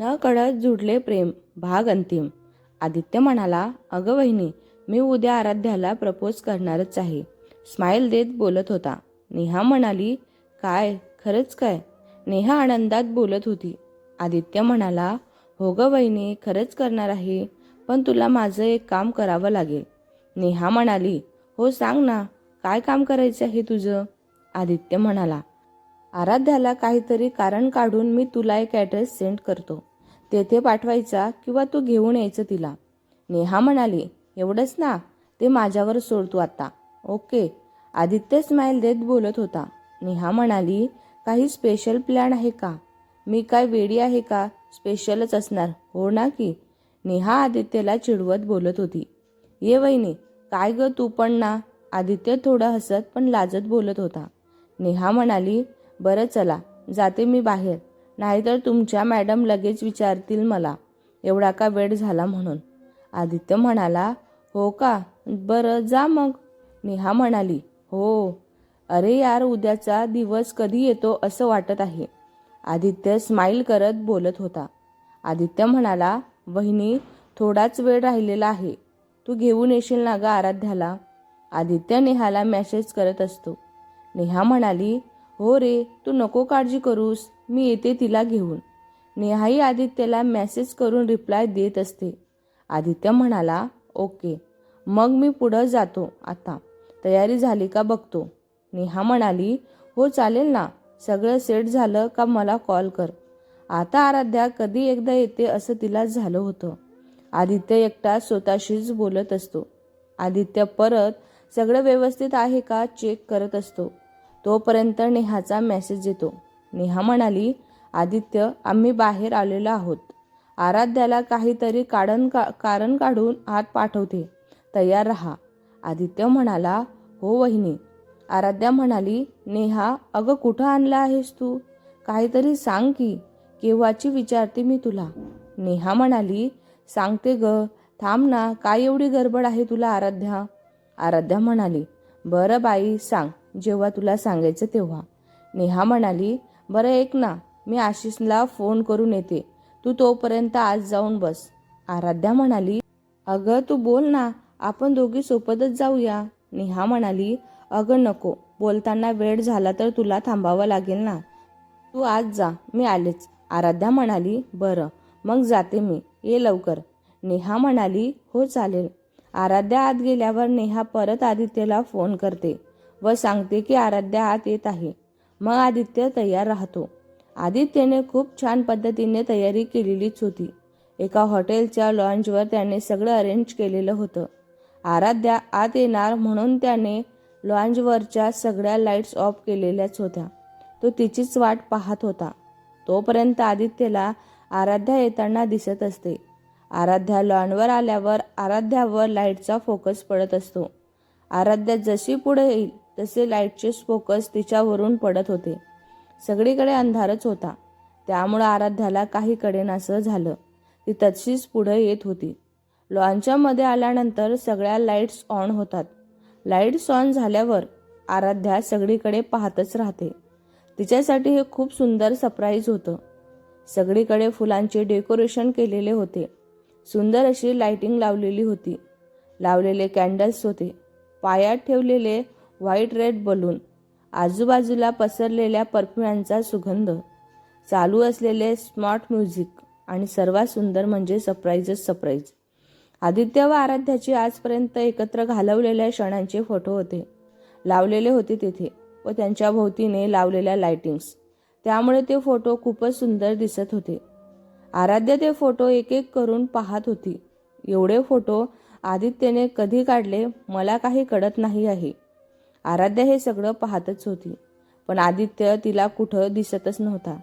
न कळत जुडले प्रेम भाग अंतिम. आदित्य म्हणाला अगं वहिनी मी उद्या आराध्याला प्रपोज करणारच आहे. स्माईल देत बोलत होता. नेहा म्हणाली काय खरंच काय? नेहा आनंदात बोलत होती. आदित्य म्हणाला हो गं वहिनी खरंच करणार आहे पण तुला माझं एक काम करावं लागेल. नेहा म्हणाली हो सांग ना काय काम करायचं आहे तुझं? आदित्य म्हणाला आराध्याला काहीतरी कारण काढून मी तुला एक ॲड्रेस सेंड करतो. तेथे पाठवायचा किंवा तू घेऊन यायचं तिला. नेहा म्हणाली एवढंच ना ते माझ्यावर सोड तू आता. ओके. आदित्य स्माईल देत बोलत होता. नेहा म्हणाली काही स्पेशल प्लॅन आहे का? मी काय वेडी आहे का? स्पेशलच असणार हो ना की? नेहा आदित्यला चिडवत बोलत होती. ये वहिनी काय ग तू पण ना? आदित्य थोडं हसत पण लाजत बोलत होता. नेहा म्हणाली बरं चला जाते मी बाहेर. नाहीतर तुमच्या मॅडम लगेच विचारतील मला. एवढा का वेळ झाला म्हणून. आदित्य म्हणाला हो का? बरं जा मग. नेहा म्हणाली हो. अरे यार उद्याचा दिवस कधी येतो असं वाटत आहे. आदित्य स्माईल करत बोलत होता. आदित्य म्हणाला वहिनी थोडाच वेळ राहिलेला आहे. तू घेऊन येशील ना ग आराध्याला? आदित्य नेहाला मॅसेज करत असतो. नेहा म्हणाली हो रे तू नको काळजी करूस. मी येते तिला घेऊन. नेहाही आदित्यला मेसेज करून रिप्लाय देत असते. आदित्य म्हणाला ओके. मग मी पुढं जातो आता. तयारी झाली का बघतो. नेहा म्हणाली हो चालेल ना. सगळं सेट झालं का मला कॉल कर. आता आराध्या कधी एकदा येते असं तिला झालं होतं. आदित्य एकटा स्वतःशीच बोलत असतो. आदित्य परत सगळं व्यवस्थित आहे का? चेक करत असतो. तोपर्यंत नेहाचा मेसेज येतो. नेहा म्हणाली आदित्य आम्ही बाहेर आलेलो आहोत. आराध्याला काहीतरी काढण का कारण काढून आत पाठवते. तयार राहा. आदित्य म्हणाला हो वहिनी. आराध्या म्हणाली नेहा अगं कुठं आणला आहेस तू? काहीतरी सांग की केव्हाची विचारते मी तुला. नेहा म्हणाली सांगते ग. थांब ना काय एवढी गडबड आहे तुला आराध्या? आराध्या म्हणाली बरं बाई सांग. जेव्हा तुला सांगायचं तेव्हा. नेहा म्हणाली बरं ऐक ना मी आशिषला फोन करून येते. तू तोपर्यंत आज जाऊन बस. आराध्या म्हणाली अगं तू बोल ना आपण दोघी सोबतच जाऊया. नेहा म्हणाली अगं नको बोलताना वेळ झाला तर तुला थांबावं लागेल ना. तू आज जा मी आलेच. आराध्या म्हणाली बरं मग जाते मी ये लवकर. नेहा म्हणाली हो चालेल. आराध्या आत गेल्यावर नेहा परत आदित्यला फोन करते व सांगते की आराध्या आत येत आहे. मग आदित्य तयार राहतो. आदित्यने खूप छान पद्धतीने तयारी केलेलीच होती. एका हॉटेलच्या लॉन्जवर त्याने सगळं अरेंज केलेलं होतं. आराध्या आत येणार म्हणून त्याने लॉन्जवरच्या सगळ्या लाईट्स ऑफ केलेल्याच होत्या. तो तिचीच वाट पाहत होता. तोपर्यंत आदित्यला आराध्या येताना दिसत असते. आराध्या लॉनवर आल्यावर आराध्यावर लाईटचा फोकस पडत असतो. आराध्या जशी पुढे येईल तसे लाईटचे फोकस तिच्यावरून पडत होते. सगळीकडे अंधारच होता. त्यामुळं आराध्याला काही कडेनासं झालं. ती तशीच पुढे येत होती. लॉनच्यामध्ये आल्यानंतर सगळ्या लाईट्स ऑन होतात. लाईट्स ऑन झाल्यावर आराध्या सगळीकडे पाहतच राहते. तिच्यासाठी हे खूप सुंदर सरप्राईज होतं. सगळीकडे फुलांचे डेकोरेशन केलेले होते. सुंदर अशी लाइटिंग लावलेली होती. लावलेले कॅन्डल्स होते. पायात ठेवलेले व्हाईट रेड बलून. आजूबाजूला पसरलेल्या परफ्युमांचा सुगंध. चालू असलेले स्मार्ट म्युझिक आणि सर्वात सुंदर म्हणजे सरप्राईजच सरप्राईज. आदित्य व आराध्याची आजपर्यंत एकत्र घालवलेल्या क्षणांचे फोटो होते. लावलेले होते तिथे व त्यांच्या भोवतीने लावलेल्या लाइटिंग्स त्यामुळे ते फोटो खूपच सुंदर दिसत होते. आराध्य ते फोटो एक एक करून पाहत होती. एवढे फोटो आदित्यने कधी काढले मला काही कळत नाही आहे. आराध्या हे सगळं पाहतच होती. पण आदित्य तिला कुठं दिसतच नव्हता.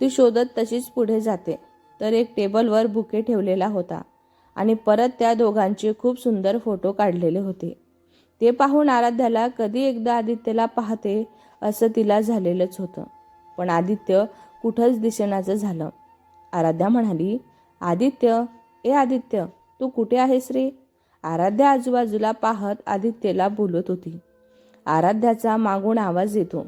ती शोधत तशीच पुढे जाते. तर एक टेबलवर बुके ठेवलेला होता. आणि परत त्या दोघांचे खूप सुंदर फोटो काढलेले होते. ते पाहून आराध्याला कधी एकदा आदित्यला पाहते असं तिला झालेलंच होतं. पण आदित्य कुठंच दिसेनाचं झालं. आराध्या म्हणाली आदित्य ए आदित्य तू कुठे आहेस रे? आराध्या आजूबाजूला पाहत आदित्यला बोलत होती. आराध्याचा मागून आवाज येतो.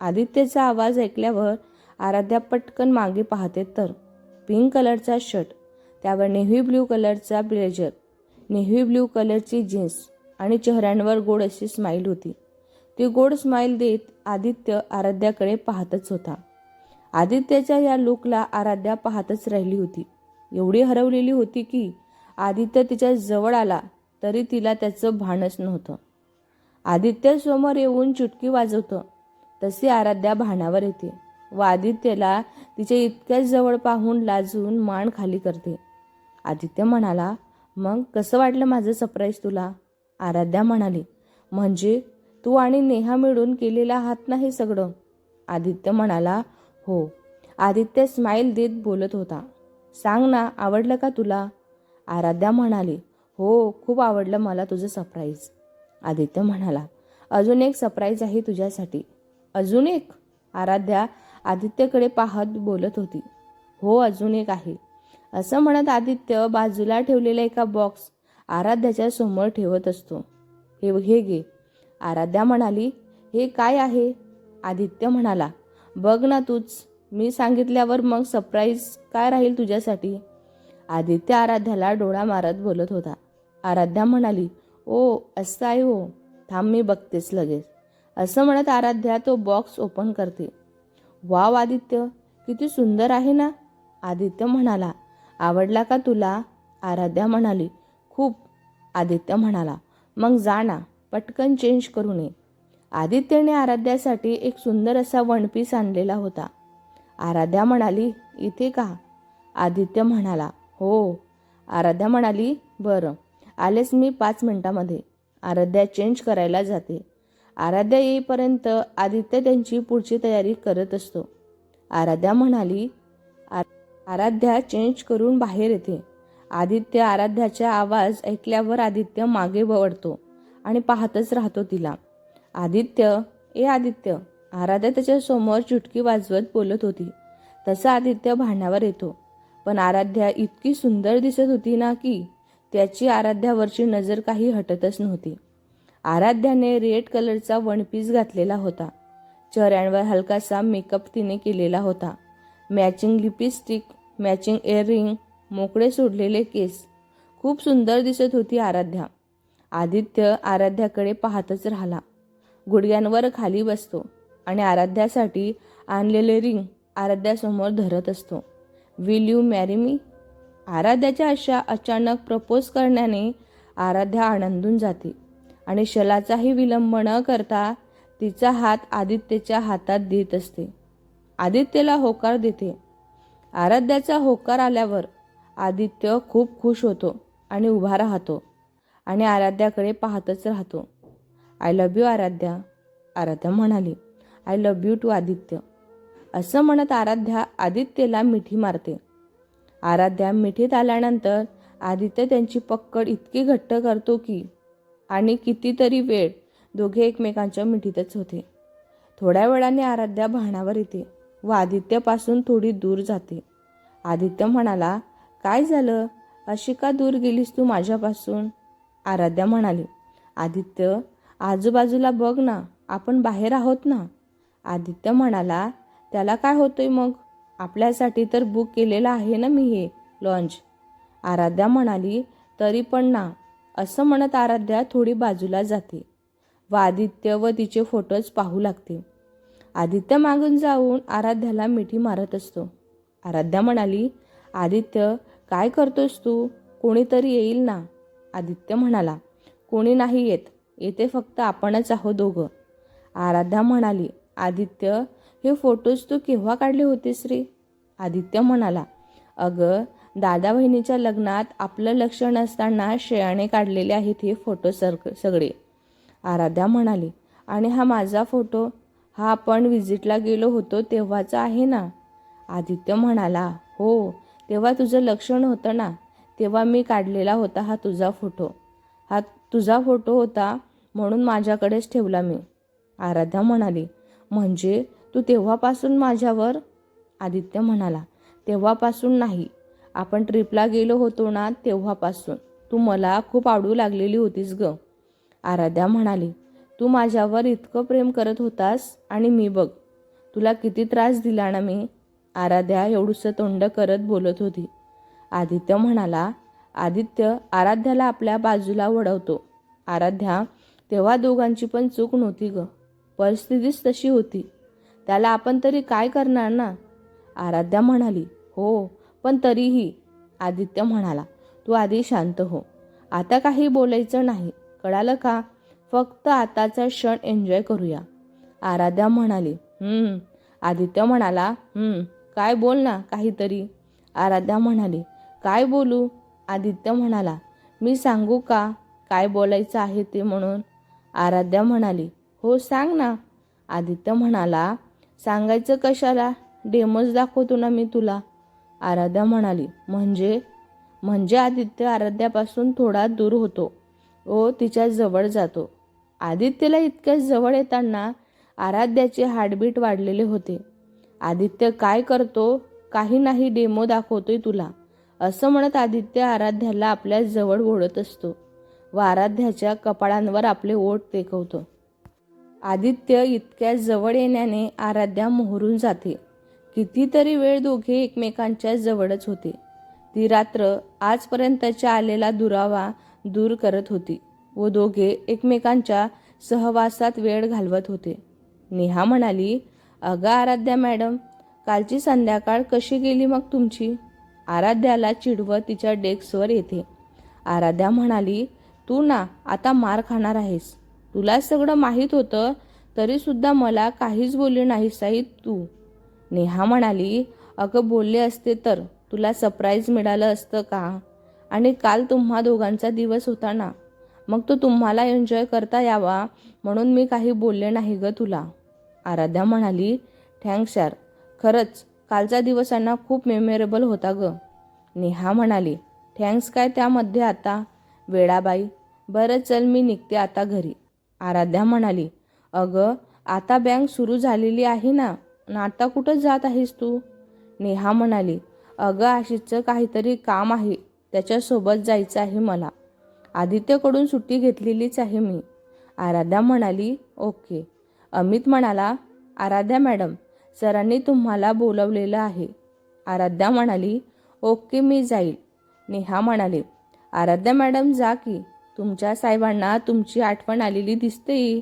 आदित्यचा आवाज ऐकल्यावर आराध्या पटकन मागे पाहते तर. पिंक कलरचा शर्ट त्यावर नेव्ही ब्ल्यू कलरचा ब्लेझर नेव्ही ब्ल्यू कलरची जीन्स आणि चेहऱ्यांवर गोड अशी स्माईल होती. ती गोड स्माईल देत आदित्य आराध्याकडे पाहतच होता. आदित्यच्या या लुकला आराध्या पाहतच राहिली होती. एवढी हरवलेली होती की आदित्य तिच्या जवळ आला तरी तिला त्याचं भानच नव्हतं. आदित्य समोर येऊन चुटकी वाजवतं. तशी आराध्या भानावर येते. व आदित्यला तिच्या इतक्याच जवळ पाहून लाजून मान खाली करते. आदित्य म्हणाला मग कसं वाटलं माझं सरप्राईज तुला? आराध्या म्हणाली म्हणजे तू आणि नेहा मिळून केलेला हात ना हे सगळं? आदित्य म्हणाला हो. आदित्य स्माईल देत बोलत होता सांग ना आवडलं का तुला? आराध्या म्हणाली हो खूप आवडलं मला तुझं सरप्राईज आदित्य म्हणाला अजून एक सरप्राईज आहे तुझ्यासाठी. अजून एक? आराध्या आदित्यकडे पाहत बोलत होती. हो अजून एक आहे. असं म्हणत आदित्य बाजूला ठेवलेला एका बॉक्स आराध्याच्या समोर ठेवत असतो. हे हे घे. आराध्या म्हणाली हे काय आहे? आदित्य म्हणाला बघ ना तूच. मी सांगितल्यावर मग सरप्राईज काय राहील तुझ्यासाठी? आदित्य आराध्याला डोळा मारत बोलत होता. आराध्या म्हणाली ओ असं आहे हो. थांब मी बघतेच लगेच. असं म्हणत आराध्या तो बॉक्स ओपन करते. वाव आदित्य किती सुंदर आहे ना? आदित्य म्हणाला. आवडला का तुला? आराध्या म्हणाली. खूप. आदित्य म्हणाला. मग जा ना पटकन चेंज करू नये. आदित्यने आराध्यासाठी एक सुंदर असा वन पीस आणलेला होता. आराध्या म्हणाली इथे का? आदित्य म्हणाला हो. आराध्या म्हणाली बरं. आलेच मी पाच मिनिटामध्ये. आराध्या चेंज करायला जाते. आराध्या येईपर्यंत आदित्य त्यांची पुढची तयारी करत असतो. आराध्या म्हणाली आराध्या चेंज करून बाहेर येते. आदित्य आराध्याचा आवाज ऐकल्यावर आदित्य मागे वळतो आणि पाहतच राहतो तिला. आदित्य ए आदित्य आराध्या त्याच्यासमोर चुटकी वाजवत बोलत होती. तसा आदित्य भांड्यावर येतो. पण आराध्या इतकी सुंदर दिसत होती ना की त्याची आराध्यावरची नजर काही हटतच नव्हती. आराध्याने रेड कलरचा वन पीस घातलेला होता. चेहऱ्यांवर हलकासा मेकअप तिने केलेला होता. मॅचिंग लिपस्टिक मॅचिंग इयरिंग मोकळे सोडलेले केस. खूप सुंदर दिसत होती आराध्या. आदित्य आराध्याकडे पाहतच राहिला. गुडघ्यांवर खाली बसतो आणि आराध्यासाठी आणलेले रिंग आराध्यासमोर धरत असतो. विल यू मॅरी मी आराध्याच्या अशा अचानक प्रपोज करण्याने आराध्या आनंदून जाते. आणि शलाचाही विलंब न करता तिचा हात आदित्यच्या हातात देत असते. आदित्यला होकार देते. आराध्याचा होकार आल्यावर आदित्य खूप खुश होतो आणि उभा राहतो आणि आराध्याकडे पाहतच राहतो. I love you Aradhya. Aradhya म्हणाली I love you too Aditya. असं म्हणत आराध्या आदित्यला मिठी मारते. आराध्या मिठीत आल्यानंतर आदित्य त्यांची पक्कड इतकी घट्ट करतो की आणि कितीतरी वेळ दोघे एकमेकांच्या मिठीतच होते. थोड्या वेळाने आराध्या भाणावर येते व आदित्यपासून थोडी दूर जाते. आदित्य म्हणाला काय झालं? अशी का दूर गेलीस तू माझ्यापासून? आराध्या म्हणाली आदित्य आजूबाजूला बघ ना आपण बाहेर आहोत ना? आदित्य म्हणाला त्याला काय होतंय मग? आपल्यासाठी तर बुक केलेलं आहे ना मी हे लॉन्च आराध्या म्हणाली तरी पण ना. असं म्हणत आराध्या थोडी बाजूला जाते. व आदित्य व तिचे फोटोज पाहू लागते. आदित्य मागून जाऊन आराध्याला मिठी मारत असतो. आराध्या म्हणाली आदित्य काय करतोस तू? कोणीतरी येईल ना? आदित्य म्हणाला कोणी नाही येत. येते फक्त आपणच आहो दोघं. आराध्या म्हणाली आदित्य हे फोटोज तू केव्हा काढले होतेस रे? आदित्य म्हणाला अगं दादा बहिणीच्या लग्नात आपलं लक्ष नसताना श्रेयाने काढलेले आहेत हे फोटो सर सगळे. आराध्या म्हणाली आणि हा माझा फोटो? हा आपण विजिटला गेलो होतो तेव्हाचा आहे ना? आदित्य म्हणाला हो तेव्हा तुझं लक्ष नव्हतं ना? तेव्हा मी काढलेला होता हा तुझा फोटो. हा तुझा फोटो होता म्हणून माझ्याकडेच ठेवला मी. आराध्या म्हणाली म्हणजे तू तेव्हापासून माझ्यावर आदित्य म्हणाला तेव्हापासून नाही. आपण ट्रिपला गेलो होतो ना तेव्हापासून. तू मला खूप आवडू लागलेली होतीस ग. आराध्या म्हणाली तू माझ्यावर इतकं प्रेम करत होतास आणि मी बघ तुला किती त्रास दिला ना मी? आराध्या एवढूसं तोंड करत बोलत होती. आदित्य म्हणाला आदित्य आराध्याला आपल्या बाजूला वळवतो. आराध्या तेव्हा दोघांची पण चूक नव्हती ग. परिस्थितीच तशी होती. त्याला आपण तरी काय करणार ना? आराध्या म्हणाली हो पण तरीही आदित्य म्हणाला तू आधी शांत हो. आता काही बोलायचं नाही. कळालं का? फक्त आताचा क्षण एन्जॉय करूया. आराध्या म्हणाली हम्म. आदित्य म्हणाला हम्म काय बोल ना काहीतरी. आराध्या म्हणाली काय बोलू? आदित्य म्हणाला मी सांगू का काय बोलायचं आहे ते म्हणून? आराध्या म्हणाली हो सांग ना. आदित्य म्हणाला सांगायचं कशाला? डेमोज दाखवतो ना मी तुला. आराध्या म्हणाली म्हणजे? म्हणजे आदित्य आराध्यापासून थोडा दूर होतो. व तिच्या जवळ जातो. आदित्यला इतक्या जवळ येताना आराध्याचे हार्टबीट वाढलेले होते. आदित्य काय करतो? काही नाही डेमो दाखवतोय तुला. असं म्हणत आदित्य आराध्याला आपल्या जवळ ओढत असतो. व आराध्याच्या कपाळांवर आपले ओठ टेकवतो. आदित्य इतक्या जवळ येण्याने आराध्या मोहरून जाते. कितीतरी वेळ दोघे एकमेकांच्या जवळच होते. ती रात्र आजपर्यंतच्या आलेला दुरावा दूर करत होती व दोघे एकमेकांच्या सहवासात वेळ घालवत होते. नेहा म्हणाली अगं आराध्या मॅडम कालची संध्याकाळ कशी गेली मग तुमची? आराध्याला चिडवत तिच्या डेस्कवर येते. आराध्या म्हणाली तू ना आता मार खाणार आहेस. तुला सगळं माहीत होतं तरीसुद्धा मला काहीच बोलली नाही आई तू. नेहा म्हणाली अगं बोलले असते तर तुला सरप्राईज मिळालं असतं का? आणि काल तुम्हा दोघांचा दिवस होता ना? मग तो तुम्हाला एन्जॉय करता यावा म्हणून मी काही बोलले नाही ग तुला. आराध्या म्हणाली थँक्स यार. खरंच कालचा दिवस यांना खूप मेमोरेबल होता ग. नेहा म्हणाली थँक्स काय त्यामध्ये आता? वेळाबाई. बरं चल मी निघते आता घरी. आराध्या म्हणाली अगं आता बँक सुरू झालेली आहे ना? आता कुठं जात आहेस तू? नेहा म्हणाली अगं आशिषचं काहीतरी काम आहे त्याच्यासोबत जायचं आहे मला. आदित्यकडून सुट्टी घेतलेलीच आहे मी. आराध्या म्हणाली ओके. अमित म्हणाला आराध्या मॅडम सरांनी तुम्हाला बोलवलेलं आहे. आराध्या म्हणाली ओके मी जाईल. नेहा म्हणाली आराध्या मॅडम जा की. तुमच्या साहेबांना तुमची आठवण आलेली दिसते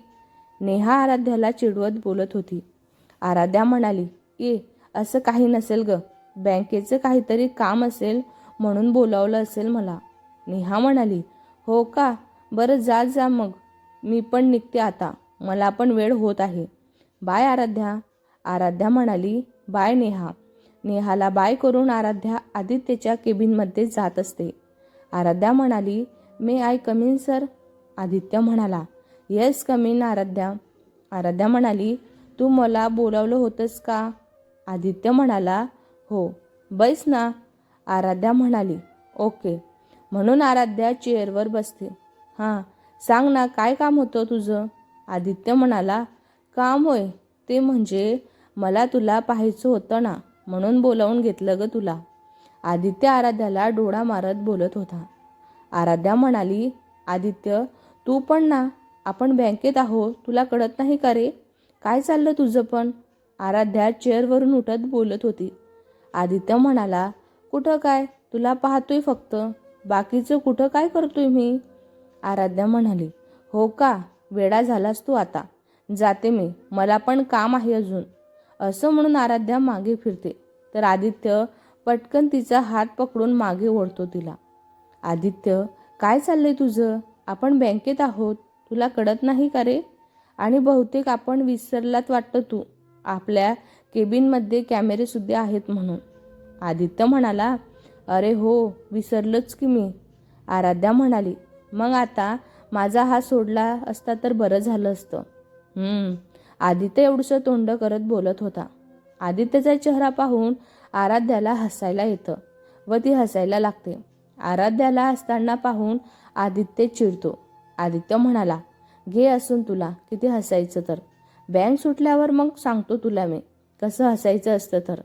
नेहा आराध्याला चिडवत बोलत होती. आराध्या म्हणाली ये असं काही नसेल ग. बँकेचं काहीतरी काम असेल म्हणून बोलावलं असेल मला. नेहा म्हणाली हो का? बरं जा जा मग. मी पण निघते आता. मला पण वेळ होत आहे. बाय आराध्या. आराध्या म्हणाली बाय नेहा. नेहाला बाय करून आराध्या आदित्यच्या केबिनमध्ये जात असते. आराध्या म्हणाली may I come in sir? Aditya म्हणाला. येस कमीन आराध्या. आराध्या म्हणाली तू मला बोलावलं होतंस का? आदित्य म्हणाला हो. बैस ना. आराध्या म्हणाली ओके. म्हणून आराध्या चेअरवर बसते हां सांग ना काय काम होतं तुझं? आदित्य म्हणाला काम होय ते म्हणजे मला तुला पाहायचं होतं ना म्हणून बोलावून घेतलं ग तुला. आदित्य आराध्याला डोळा मारत बोलत होता. आराध्या म्हणाली आदित्य तू पण ना. आपण बँकेत आहो तुला कळत नाही का रे? काय चाललं तुझं पण? आराध्या चेअरवरून उठत बोलत होती. आदित्य म्हणाला कुठं काय? तुला पाहतोय फक्त. बाकीचं कुठं काय करतोय मी? आराध्या म्हणाली हो का? वेडा झालास तू आता. जाते मी. मला पण काम आहे अजून. असं म्हणून आराध्या मागे फिरते. तर आदित्य पटकन तिचा हात पकडून मागे ओढतो तिला. आदित्य काय चाललंय तुझं? आपण बँकेत आहोत. तुला कळत नाही का रे? आणि बहुतेक आपण विसरलात वाटतं तू. आपल्या केबिनमध्ये कॅमेरेसुद्धा आहेत म्हणून. आदित्य म्हणाला अरे हो विसरलंच की मी. आराध्या म्हणाली मग आता माझा हा सोडला असता तर बरं झालं असतं. आदित्य एवढंसं तोंड करत बोलत होता. आदित्यचा चेहरा पाहून आराध्याला हसायला येतं व ती हसायला लागते. आराध्याला असताना पाहून आदित्य चिडतो. आदित्य म्हणाला घे असून तुला किती हसायचं तर. बँक सुटल्यावर मग सांगतो तुला मी कसं हसायचं असतं तर.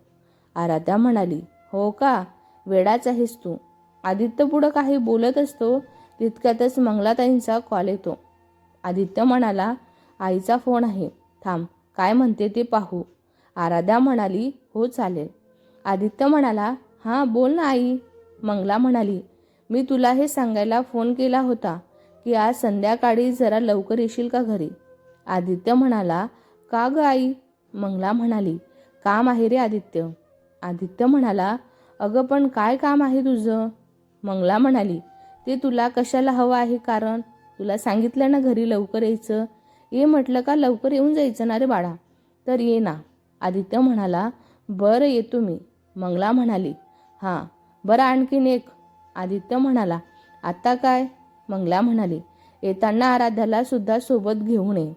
आराध्या म्हणाली हो का? वेडाच आहेस तू. आदित्य पुढं काही बोलत असतो तितक्यातच मंगलाताईंचा कॉल येतो. आदित्य म्हणाला आईचा फोन आहे. थांब काय म्हणते ते पाहू. आराध्या म्हणाली हो चालेल. आदित्य म्हणाला हां बोल ना आई. मंगला म्हणाली मी तुला हे सांगायला फोन केला होता की आज संध्याकाळी जरा लवकर येशील का घरी? आदित्य म्हणाला का ग आई? मंगला म्हणाली काम आहे रे आदित्य. आदित्य म्हणाला अगं पण काय काम आहे तुझं? मंगला म्हणाली ते तुला कशाला हवं आहे कारण? तुला सांगितलं ना घरी लवकर यायचं. ये म्हटलं का लवकर येऊन जायचं ना रे बाळा? तर ये ना. आदित्य म्हणाला बरं येतो मी. मंगला म्हणाली हां. बरं आणखीन एक. आदित्य म्हणाला आत्ता काय? मंगला म्हणाली येताना आराध्याला सुद्धा सोबत घेऊन ये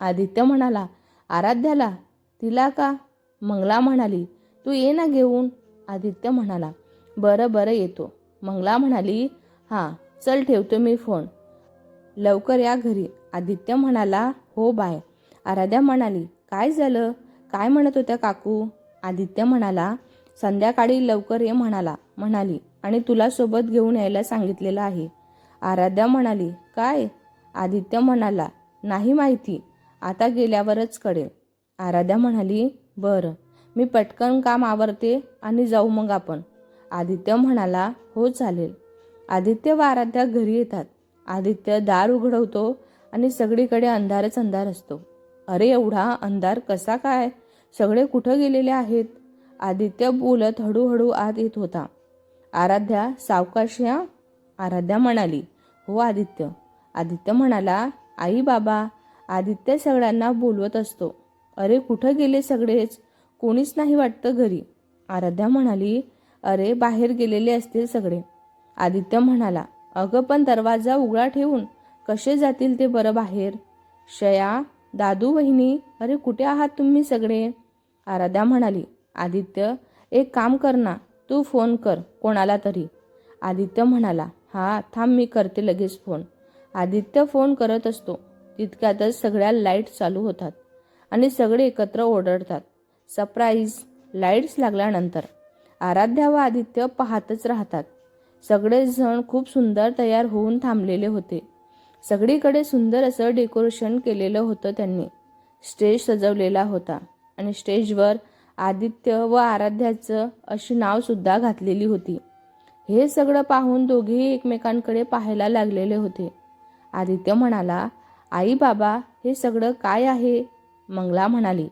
आदित्य म्हणाला आराध्याला? तिला का? मंगला म्हणाली तू ये ना घेऊन. आदित्य म्हणाला बरं बरं येतो. मंगला म्हणाली हां चल ठेवतो मी फोन. लवकर या घरी. आदित्य म्हणाला हो बाय. आराध्या म्हणाली काय झालं? काय म्हणत होत्या काकू? आदित्य म्हणाला संध्याकाळी लवकर ये म्हणाला म्हणाली आणि तुला सोबत घेऊन यायला सांगितलेलं आहे. आराध्या म्हणाली काय? आदित्य म्हणाला नाही माहिती आता गेल्यावरच कळेल. आराध्या म्हणाली बरं मी पटकन काम आवरते आणि जाऊ मग आपण. आदित्य म्हणाला हो चालेल. आदित्य व आराध्या घरी येतात. आदित्य दार उघडवतो आणि सगळीकडे अंधारच अंधार असतो. अरे एवढा अंधार कसा काय? सगळे कुठं गेलेले आहेत? आदित्य बोलत हळूहळू आत येत होता. आराध्या सावकाश या आराध्या म्हणाली हो आदित्य. आदित्य म्हणाला आई बाबा आदित्य सगळ्यांना बोलवत असतो. अरे कुठं गेले सगळेच? कोणीच नाही वाटतं घरी. आराध्या म्हणाली अरे बाहेर गेलेले असतील सगळे. आदित्य म्हणाला अगं पण दरवाजा उघडा ठेवून कसे जातील ते बरं बाहेर? शया दादू वहिनी अरे कुठे आहात तुम्ही सगळे? आराध्या म्हणाली आदित्य एक काम कर ना. तू फोन कर कोणाला तरी. आदित्य म्हणाला हा थांब मी करते लगेच फोन. आदित्य फोन करत असतो. तितक्यातच सगळ्या लाइट चालू होतात आणि सगळे एकत्र ओरडतात. सरप्राईज. लाईट्स लागल्यानंतर आराध्या व आदित्य पाहतच राहतात. सगळेजण खूप सुंदर तयार होऊन थांबलेले होते. सगळीकडे सुंदर असं डेकोरेशन केलेलं होतं त्यांनी. स्टेज सजवलेला होता आणि स्टेजवर आदित्य व आराध्याचं अशी नावसुद्धा घातलेली होती. हे सगळं पाहून दोघेही एकमेकांकडे पाहायला लागलेले होते. आदित्य म्हणाला आई बाबा हे सगळं काय आहे? मंगला म्हणाली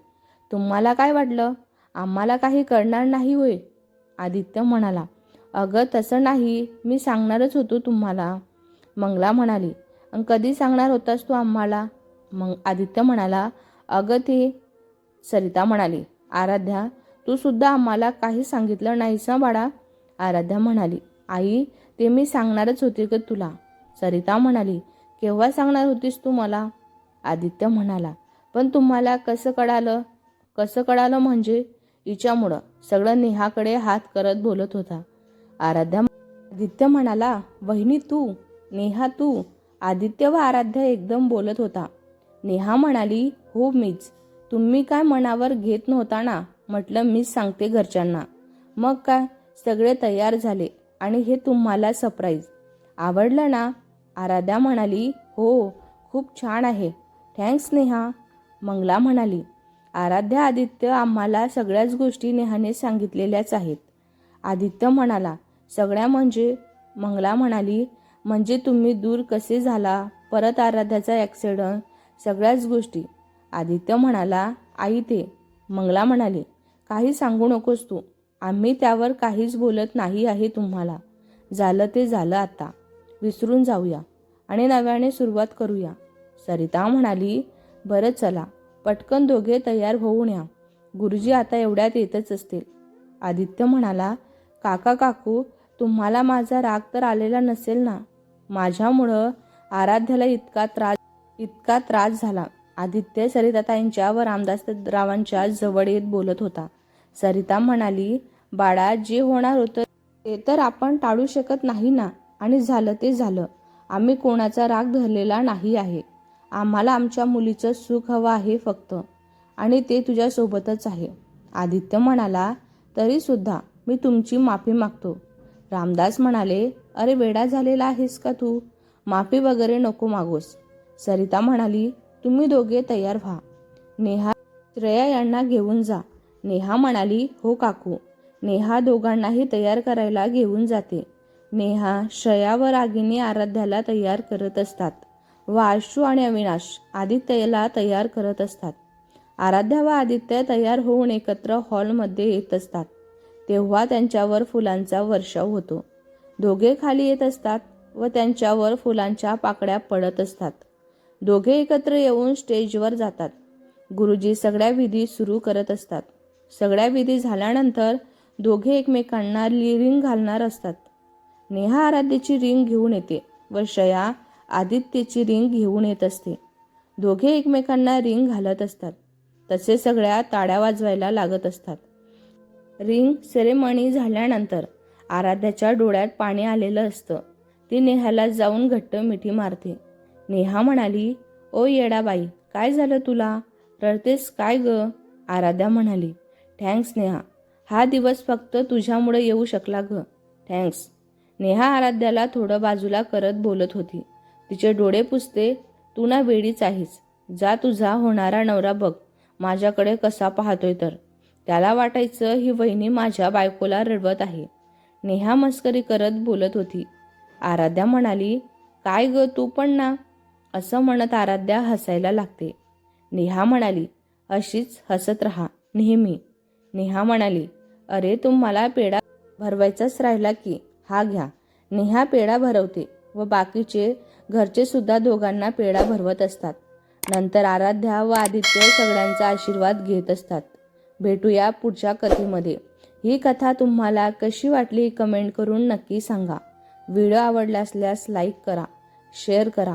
तुम्हाला काय वाटलं? आम्हाला काही कळणार नाही होय. आदित्य म्हणाला अगं तसं नाही. मी सांगणारच होतो तुम्हाला. मंगला म्हणाली कधी सांगणार होतास तू आम्हाला? मग आदित्य म्हणाला अगं ते सरिता म्हणाली आराध्या तू सुद्धा आम्हाला काही सांगितलं नाहीस बाळा. आराध्या म्हणाली आई ते मी सांगणारच होते ग तुला. सरिता म्हणाली केव्हा सांगणार होतीस तू मला? आदित्य म्हणाला पण तुम्हाला कसं कळालं? कसं कळालं म्हणजे? हिच्यामुळं सगळं नेहाकडे हात करत बोलत होता. आराध्या आदित्य म्हणाला वहिनी तू नेहा तू. आदित्य व आराध्या एकदम बोलत होता. नेहा म्हणाली हो मीच. तुम्ही काय मनावर घेत नव्हता ना? म्हटलं मीच सांगते घरच्यांना. मग काय? सगळे तयार झाले आणि हे तुम्हाला सरप्राईज आवडलं ना? आराध्या म्हणाली हो खूप छान आहे. थँक्स नेहा. मंगला म्हणाली आराध्या आदित्य आम्हाला सगळ्याच गोष्टी नेहाने सांगितलेल्याच आहेत. आदित्य म्हणाला सगळ्या म्हणजे? मंगला म्हणाली म्हणजे तुम्ही दूर कसे झाला? परत आराध्याचा ॲक्सिडंट सगळ्याच गोष्टी. आदित्य म्हणाला आई ते मंगला म्हणाली काही सांगू नकोस तू. आम्ही त्यावर काहीच बोलत नाही आहे तुम्हाला. झालं ते झालं आता. विसरून जाऊया आणि नव्याने सुरुवात करूया. सरिता म्हणाली बरं चला पटकन दोघे तयार होऊन या. गुरुजी आता एवढ्यात येतच असतील. आदित्य म्हणाला काका काकू तुम्हाला माझा राग तर आलेला नसेल ना? माझ्यामुळं आराध्याला इतका त्रास इतका त्रास झाला. आदित्य सरिताताईंच्या व रामदासरावांच्या जवळ येत बोलत होता. सरिता म्हणाली बाळा जे होणार होतं ते तर आपण टाळू शकत नाही ना? आणि झालं ते झालं. आम्ही कोणाचा राग धरलेला नाही आहे. आम्हाला आमच्या मुलीचं सुख हवं आहे फक्त. आणि ते तुझ्यासोबतच आहे. आदित्य म्हणाला तरीसुद्धा मी तुमची माफी मागतो. रामदास म्हणाले अरे वेडा झालेला आहेस का तू? माफी वगैरे नको मागोस. सरिता म्हणाली तुम्ही दोघे तयार व्हा. नेहा श्रेया यांना घेऊन जा. नेहा म्हणाली हो काकू. नेहा दोघांनाही तयार करायला घेऊन जाते. नेहा श्रेया व रागिनी आराध्याला तयार करत असतात. व आशू आणि अविनाश आदित्यला तयार करत असतात. आराध्या व आदित्य तयार होऊन एकत्र हॉलमध्ये येत असतात. तेव्हा त्यांच्यावर फुलांचा वर्षाव होतो. दोघे खाली येत असतात व त्यांच्यावर फुलांच्या पाकड्या पडत असतात. दोघे एकत्र येऊन स्टेजवर जातात. गुरुजी सगळ्या विधी सुरू करत असतात. सगळ्या विधी झाल्यानंतर दोघे एकमेकांना रिंग घालणार असतात. नेहा आराध्याची रिंग घेऊन येते व शया आदित्यची रिंग घेऊन येत असते. दोघे एकमेकांना रिंग घालत असतात. तसे सगळ्या ताड्या वाजवायला लागत असतात. रिंग सेरेमनी झाल्यानंतर आराध्याच्या डोळ्यात पाणी आलेलं असतं. ती नेहाला जाऊन घट्ट मिठी मारते. नेहा म्हणाली ओ येडाबाई काय झालं तुला? रडतेस काय ग? आराध्या म्हणाली थँक्स नेहा हा दिवस फक्त तुझ्यामुळे येऊ शकला ग थँक्स. नेहा आराध्याला थोडं बाजूला करत बोलत होती तिचे डोळे पुसते तू ना वेडीच आहेस जा तुझा होणारा नवरा बघ माझ्याकडे कसा पाहतोय तर. त्याला वाटायचं ही वहिनी माझ्या बायकोला रडवत आहे. नेहा मस्करी करत बोलत होती. आराध्या म्हणाली काय ग तू पण ना असं म्हणत आराध्या हसायला लागते. नेहा म्हणाली अशीच हसत राहा नेहमी. नेहा म्हणाली अरे तुम्हाला पेढा भरवायचाच राहिला की हा घ्या. नेहा पेढा भरवते व बाकीचे घरचे सुद्धा दोघांना पेढा भरवत असतात. नंतर आराध्या व आदित्य सगळ्यांचा आशीर्वाद घेत असतात. भेटूया पुढच्या कथेमध्ये. ही कथा तुम्हाला कशी वाटली कमेंट करून नक्की सांगा. व्हिडिओ आवडला असल्यास लाईक करा शेअर करा